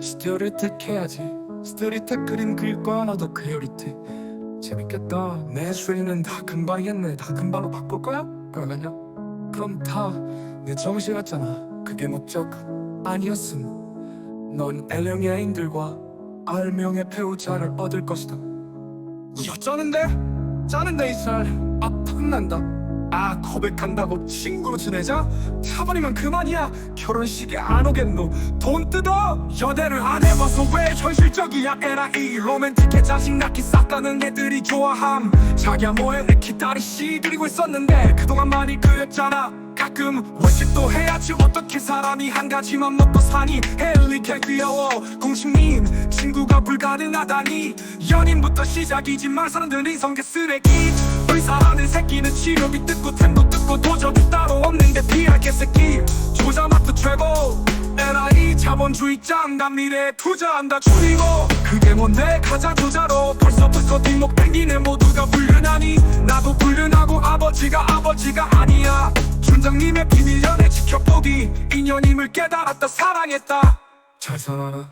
스토리텍 해야지. 스토리텍 그림 그릴 거야 나도 크리오리티. 재밌겠다. 내 수리는 다 금방 했네. 다 금방 바꿀 거야? 그러면요? 그럼 다 내 정시였잖아. 그게 목적 아니었음. 넌 엘령 여인들과 알명의 배우자를 얻을 것이다. 야 짜는데? 짜는데 이살. 아 탐난다 아 고백한다고 친구로 지내자? 차버리면 그만이야. 결혼식에 안 오겠노. 돈 뜯어. 연애를 안 해봐서 왜 현실적이야? 에라 이 로맨틱해. 자식 낳기 쌌다는 애들이 좋아함. 자기야 뭐해? 내 기다리시 그리고 있었는데 그동안 많이 그랬잖아. 가끔 월식도 해야지. 어떻게 사람이 한 가지만 먹고 사니? 헬리케 귀여워. 공식님 친구가 불가능하다니. 연인부터 시작이지만 사람들이 성게 쓰레기. 의사라는 새끼는 치료비 뜯고 템도 뜯고 도저히 따로 없는데 비할 개새끼. 조자마트 최고. 에라이 자본주의장 난 미래에 투자한다 줄이고. 그게 뭔데? 가자 투자로 벌써부터 뒷목 땡기는 모두가 불륜하니. 나도 불륜하고 아버지가 아버지가 아니야. 춘장님의 비밀 연애 지켜보기. 인연임을 깨달았다 사랑했다. 잘 살아라